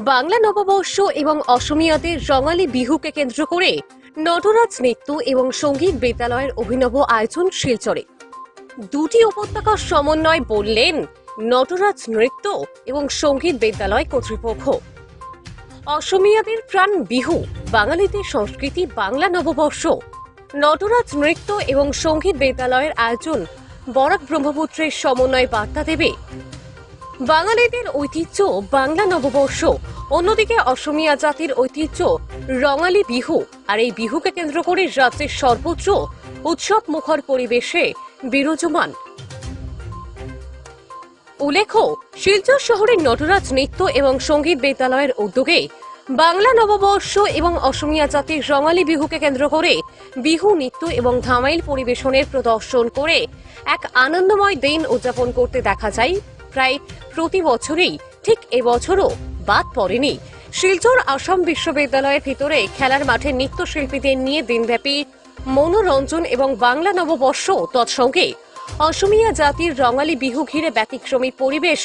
বাংলা নববর্ষ এবং অসমিয়াদের রঙালী বিহুকে কেন্দ্র করে নটরাজ নৃত্য এবং সংগীত বিদ্যালয়ের অভিনব আয়োজন শিলচরে। দুটি উপত্যকার সমন্বয় বললেন, নটরাজ নৃত্য এবং সংগীত বিদ্যালয় কর্তৃপক্ষ। অসমিয়াদের প্রাণ বিহু, বাঙালিদের সংস্কৃতি বাংলা নববর্ষ। নটরাজ নৃত্য এবং সংগীত বিদ্যালয়ের আয়োজন বরাক ব্রহ্মপুত্রের সমন্বয় বার্তা দেবে। বাঙালিদের ঐতিহ্য বাংলা নববর্ষ। অন্যদিকে অসমিয়া জাতির ঐতিহ্য রঙালী বিহু, আর এই বিহুকে কেন্দ্র করে রাজ্যের সর্বোচ্চ উৎসব মুখর পরিবেশে বিরাজমান। উল্লেখ্য, শিলচর শহরের নটরাজ নৃত্য এবং সংগীত বিদ্যালয়ের উদ্যোগে বাংলা নববর্ষ এবং অসমিয়া জাতির রঙালী বিহুকে কেন্দ্র করে বিহু নৃত্য এবং ধামাইল পরিবেশনের প্রদর্শন করে এক আনন্দময় দিন উদযাপন করতে দেখা যায়। প্রায় প্রতি বছরেই ঠিক এবছরও বাদ পড়েনি। শিলচর আসাম বিশ্ববিদ্যালয়ের ভিতরে খেলার মাঠে নৃত্যশিল্পীদের নিয়ে দিনব্যাপী মনোরঞ্জন এবং বাংলা নববর্ষ তৎসঙ্গে অসমিয়া জাতির রঙালী বিহু ঘিরে ব্যতিক্রমী পরিবেশ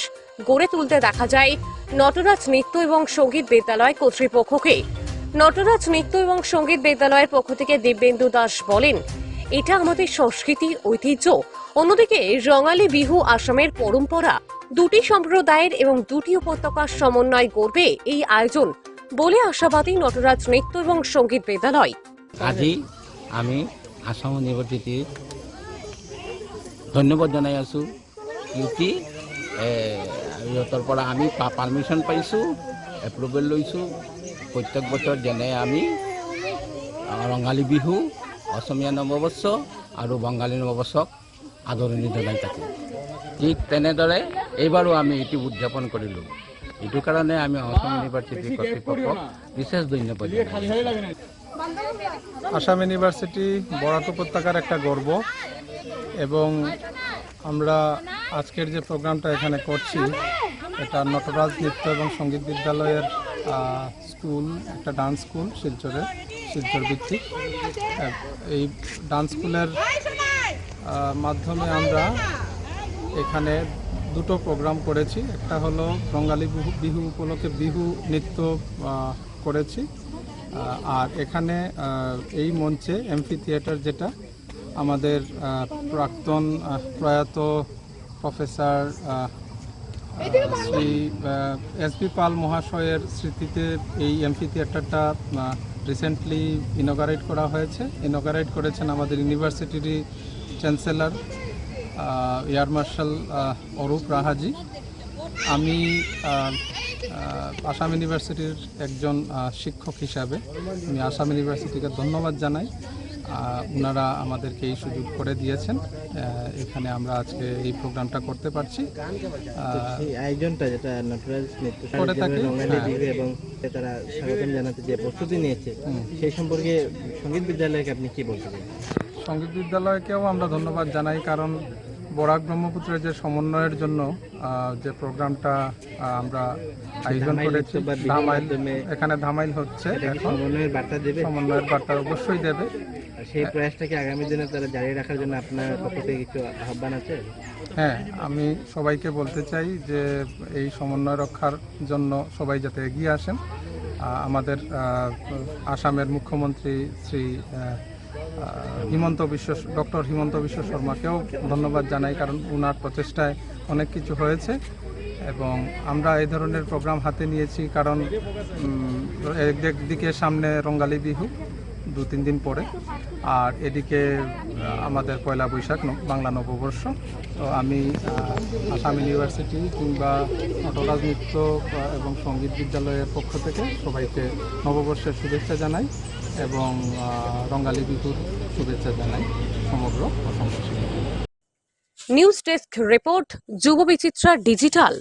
গড়ে তুলতে দেখা যায় নটরাজ নৃত্য এবং সংগীত বিদ্যালয় কর্তৃপক্ষকে। নটরাজ নৃত্য এবং সংগীত বিদ্যালয়ের পক্ষ থেকে দিব্যেন্দু দাস বলেন, এটা আমাদের সংস্কৃতি ঐতিহ্য। অন্যদিকে রঙালী বিহু আসামের পরম্পরা দুটি সম্প্রদায়ের এবং দুটি উপত্যকার সমন্বয় গড়বে এই আয়োজন বলে আশাবাদী নটরাজ নৃত্য এবং সংগীত বিদ্যালয় আজি আমি আসাম ইউনিভাৰ্চিটিত ধন্যবাদ জনাই আছোঁ। কিউকি সিহঁতৰ পৰা আমি পাৰ্মিশ্যন পাইছোঁ এপ্ৰুভেল লৈছোঁ। প্ৰত্যেক বছৰ যেনে আমি ৰঙালী বিহু, অসমীয়া নৱবৰ্ষ আৰু বঙালী নৱবৰ্ষক আদৰণি জনাই থাকোঁ। ঠিক তেনেদৰে এইবাৰো আমি এটি উদযাপন কৰিলোঁ। এইটো কাৰণে আমি অসম ইউনিভাৰ্চিটি কৰ্তৃপক্ষক বিশেষ ধন্যবাদ আসাম ইউনিভার্সিটি বরাক উপত্যকার একটা গর্ব এবং আমরা আজকের যে প্রোগ্রামটা এখানে করছি, এটা নটরাজ নৃত্য এবং সংগীত বিদ্যালয়ের স্কুল, একটা ডান্স স্কুল শিলচরে, শিলচর ভিত্তিক। এই ডান্স স্কুলের মাধ্যমে আমরা এখানে দুটো প্রোগ্রাম করেছি। একটা হলো বঙ্গালী বিহু বিহু উপলক্ষে বিহু নৃত্য করেছি। আর এখানে এই মঞ্চে এমফি থিয়েটার যেটা, আমাদের প্রাক্তন প্রয়াত professor Shri S P Pal মহাশয়ের স্মৃতিতে এই এমফি থিয়েটারটা রিসেন্টলি ইনোগারেট করা হয়েছে। ইনোগারেট করেছেন আমাদের ইউনিভার্সিটির chancellor air marshal Arup Rahaji. আমি আসাম ইউনিভার্সিটির একজন শিক্ষক হিসাবে আমি আসাম ইউনিভার্সিটিকে ধন্যবাদ জানাই। ওনারা আমাদেরকে এই সুযোগ করে দিয়েছেন। এখানে আমরা আজকে এই প্রোগ্রামটা করতে পারছি। আয়োজনটা যেটা করে থাকি, হ্যাঁ। এবং তারা স্বাগতম জানাতে যে প্রস্তুতি নিয়েছে সেই সম্পর্কে সংগীত বিদ্যালয়কে আপনি কি বলতে সংগীত বিদ্যালয়কেও আমরা ধন্যবাদ জানাই কারণ বরাক ব্রহ্মপুত্রের যে সমন্বয়ের জন্য যে প্রোগ্রামটা আমরা আয়োজন করেছি ধামাইল এখানে ধামাইল হচ্ছে সমন্বয়ের বার্তা দেবে। সমন্বয়ের বার্তা অবশ্যই দেবে। সেই প্রয়াসটাকে আগামী দিনে তারা জারি রাখার জন্য আপনার পক্ষ থেকে কিছু আহ্বান আছে? হ্যাঁ আমি সবাইকে বলতে চাই যে এই সমন্বয় রক্ষার জন্য সবাই যাতে এগিয়ে আসেন। আমাদের আসামের মুখ্যমন্ত্রী শ্রী হিমন্ত বিশ্ব, ডক্টর হিমন্ত বিশ্ব শর্মাকেও ধন্যবাদ জানাই, কারণ ওনার প্রচেষ্টায় অনেক কিছু হয়েছে এবং আমরা এই ধরনের প্রোগ্রাম হাতে নিয়েছি, কারণ একদিকে সামনে রঙ্গালী বিহু। দু তিন দিন পরে। আর এদিকে আমাদের পয়লা বৈশাখ বাংলা নববর্ষ। তো আমি আসাম ইউনিভার্সিটি কিংবা নটরাজ নৃত্য এবং সংগীত বিদ্যালয়ের পক্ষ থেকে সবাইকে নববর্ষের শুভেচ্ছা জানাই এবং রঙ্গালী বিহুর শুভেচ্ছা জানাই সমগ্র অসমবাসীকে নিউজ ডেস্ক রিপোর্ট, যুব বিচিত্রা ডিজিটাল।